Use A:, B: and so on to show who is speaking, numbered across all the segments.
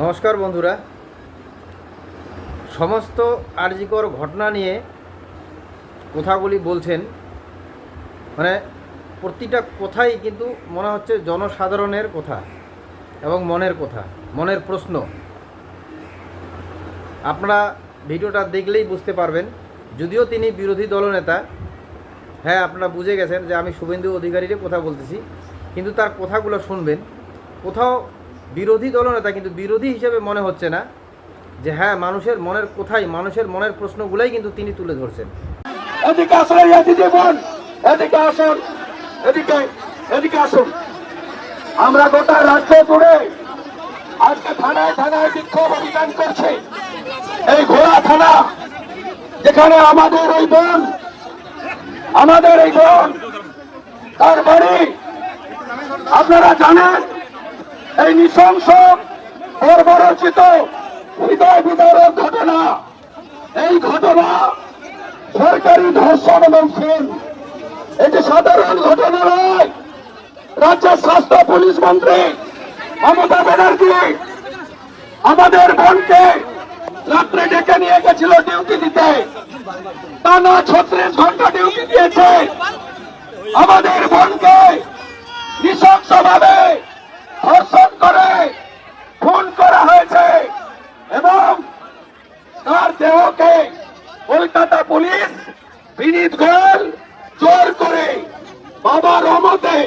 A: নমস্কার বন্ধুরা। সমস্ত আর্জিকর ঘটনা নিয়ে কথাগুলি বলছেন। মানে প্রতিটা কথাই কিন্তু মনে হচ্ছে জনসাধারণের কথা এবং মনের কথা, মনের প্রশ্ন। আপনারা ভিডিওটা দেখলেই বুঝতে পারবেন। যদিও তিনি বিরোধী দলনেতা হ্যাঁ আপনারা বুঝে গেছেন যে আমি শুভেন্দু অধিকারীর কথা বলতেছি, কিন্তু তার কথাগুলো শুনবেন। কোথাও বিরোধী দলনেতা কিন্তু বিরোধী হিসেবে মনে হচ্ছে না যে হ্যাঁ মানুষের মনের কোথায়, মানুষের মনের প্রশ্নগুলাই কিন্তু তিনি তুলে ধরছেন।
B: এদিকে আসুন এদিকে আসুন, এদিকে এদিকে আসুন। আমরা গোটা রাজ্য জুড়ে আজকে থানায় থানায় বিক্ষোভ অভিযান করছে। এই ঘোড়া থানা, যেখানে আমাদের ওই বোন, আমাদের এই বোন, তার বাড়ি, আপনারা জানেন এই নৃশংস বর্বরচিত হৃদয় বিদারক ঘটনা। এই ঘটনা সরকারি ধর্ষণ এবং এটি সাধারণ ঘটনা নয়, রাজ্যের স্বাস্থ্য পুলিশ মন্ত্রী মমতা ব্যানার্জি আমাদের বোনকে রাত্রে ডেকে নিয়ে গেছিল ডিউটি দিতে। টানা ছত্রিশ ঘণ্টা ডিউটি দিয়েছে। আমাদের বোনকে নৃশংসভাবে করে খুন করা হয়েছে এবং তার দেহকে কলকাতা পুলিশ বিনীত গোয়েল জোর করে বাবার অমতে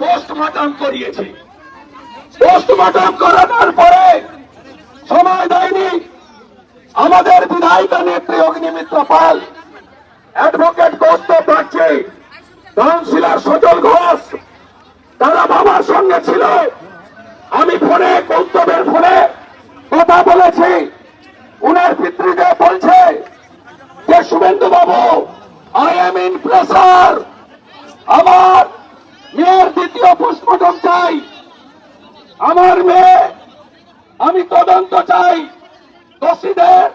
B: পোস্টমর্টম করিয়েছে। পোস্টমর্টম করানোর পরে সময় দেয়নি আমাদের বিধায়িকা নেত্রী অগ্নিমিত্র পাল অ্যাডভোকেট কৌস্ত পাচ্ছে কাউন্সিলর সজল ঘোষ, তারা বাবার সঙ্গে ছিল। কৌস্তবের ফোনে কথা বলেছি। উনার পিতৃদেব বলছে যে শুভেন্দু বাবু আই এম ইন প্রেসার আমার মেয়ের দ্বিতীয় পোস্টমর্টম চাই। আমার মেয়ে, আমি তদন্ত চাই। দোষীদের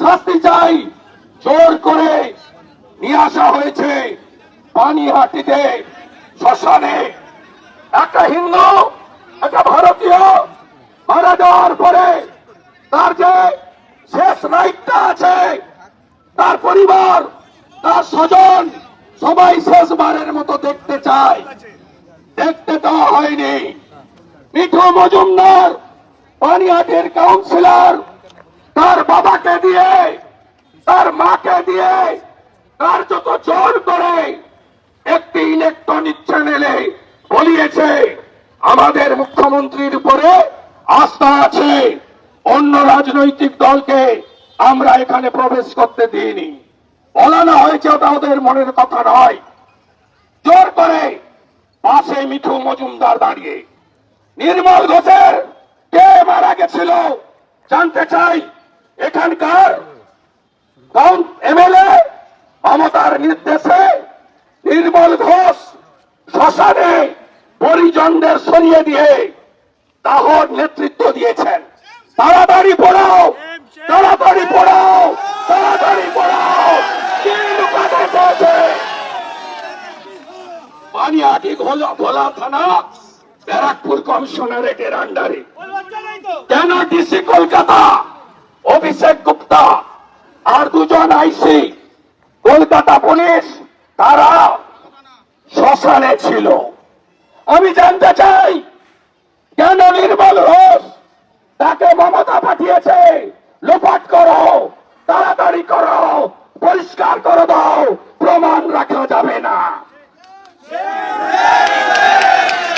B: শাস্তি চাই। জোর করে নিয়ে আসা হয়েছে পানিহাটিতে, শ্মশানে। একটা হিন্দু একটা ভারতীয় মারা যাওয়ার পরে তার যে শেষ রাইটটা আছে, তার পরিবার, তার স্বজন সবাই শেষবারের মতো দেখতে চায়। দেখতে দেওয়া হয়নি। মিঠু মজুমদার পানিহাটের কাউন্সিলর, তার বাবাকে দিয়ে, তার মাকে দিয়ে তার যত জোর করে একটি ইলেকট্রনিক চ্যানেলে বলিয়েছে। আমাদের মুখ্যমন্ত্রীর উপরে আস্থা আছে। অন্য রাজনৈতিক দলকে আমরা এখানে প্রবেশ করতে দিইনি। বলানো হয়েছে ওটা ওদের মনের কথা নয়। জোর করে পাশে মিঠু মজুমদার দাঁড়িয়ে। নির্মল ঘোষের কে মারা গেছিল জানতে চাই, এখানকার এমএলএ মমতার নির্দেশে নির্মল ঘোষ শ্মশানে পরিজনদের সরিয়ে দিয়ে দাহর নেতৃত্ব দিয়েছেন। তাড়াতাড়ি পড়াও তাড়াতাড়ি পড়াও তাড়াতাড়ি পড়াও। থানা কেন ডিসি কলকাতা? অভিষেক গুপ্তা আর দুজন আইসি। কলকাতা পুলিশ, তারা শ্মশানে ছিল। আমি জানতে চাই, কেন নির্মল ঘোষ তাকে মমতা পাঠিয়েছে? লোপাট করো, তাড়াতাড়ি করো, পরিষ্কার করে দাও, প্রমাণ রাখা যাবে না।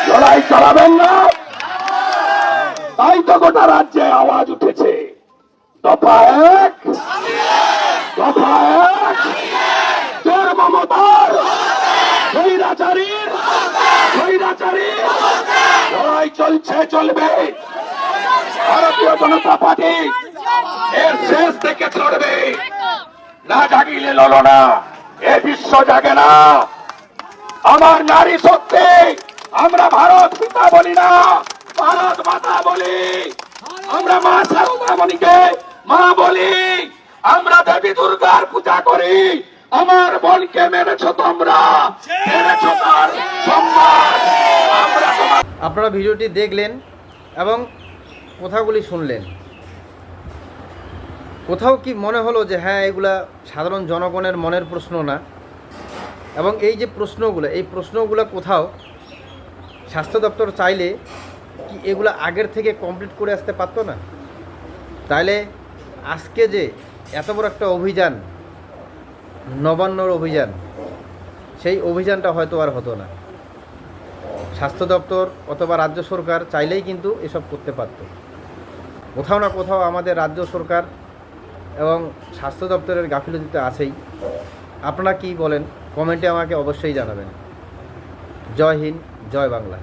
B: লড়াই চালাবেন না। তাই তো গোটা রাজ্যে আওয়াজ উঠেছে। দফা এক দফা এক চোর মমতার স্বৈরাচারীর লড়াই চলছে, চলবে। ভারতীয় জনতা পার্টি এর শেষ থেকে না জাগিলে না, এ বিশ্ব জাগে না। আমার নারী শক্তি, আমরা ভারত পিতা বলি না, ভারত মাতা বলি। আমরা মা সারদামণিকে মা বলি। আমরা দেবী দুর্গার পূজা করি। আমার বোনকে মেরেছ তোমরা। মেরেছ তার সম্মান। আমরা তোমার
A: আপনারা ভিডিওটি দেখলেন এবং কথাগুলি শুনলেন। কোথাও কি মনে হলো যে হ্যাঁ এগুলা সাধারণ জনগণের মনের প্রশ্ন না? এবং এই যে প্রশ্নগুলো এই প্রশ্নগুলো কোথাও স্বাস্থ্য দপ্তর চাইলে কি এগুলো আগের থেকে কমপ্লিট করে আসতে পারতো না? তাইলে আজকে যে এত বড় একটা অভিযান নবান্নর অভিযান। সেই অভিযানটা হয়তো আর হতো না। স্বাস্থ্য দপ্তর অথবা রাজ্য সরকার চাইলেই কিন্তু এসব করতে পারত। কোথাও না কোথাও আমাদের রাজ্য সরকার এবং স্বাস্থ্য দপ্তরের গাফিলতিতে আছেই। আপনারা কি বলেন? কমেন্টে আমাকে অবশ্যই জানাবেন। জয় হিন্দ, জয় বাংলা।